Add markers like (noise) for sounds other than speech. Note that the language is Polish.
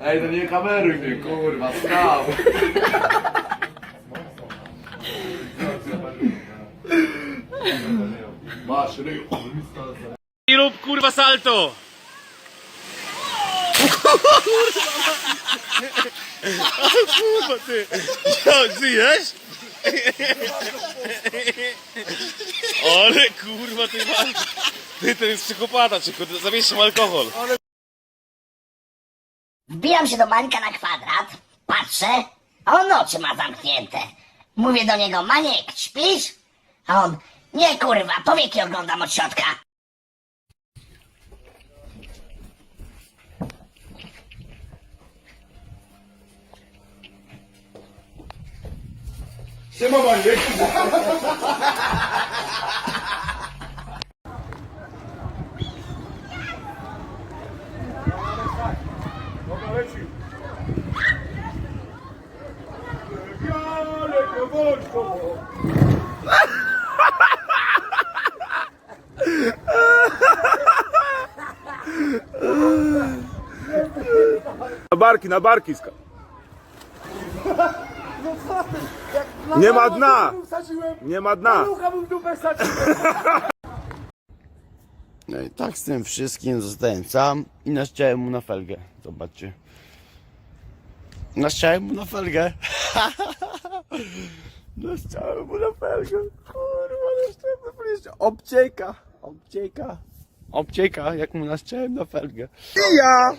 Ej, no nie kameruj mnie, kurwa, stał. Masz ryj. I rób kurwa salto! Kurwa ty! Jo, żyjesz? Ale kurwa ty masz! Ty to jest psychopata, czy kurde, alkohol. Wbijam się do Mańka na kwadrat, patrzę, a on oczy ma zamknięte. Mówię do niego, Maniek, śpisz? A on, nie kurwa, powieki oglądam od środka. Siema, Maniek. Leci. No bądź to. Na barki, na barki. ska- Nie ma dna! Nie ma dna! (laughs) No i tak z tym wszystkim zostałem sam i naszczałem mu na felgę. Zobaczcie. Naszczałem mu na felgę. (laughs) naszczałem mu na felgę. Kurwa, naszczałem na felgę. Obcieka. Obcieka. Obcieka, jak mu naszczałem na felgę. I ja!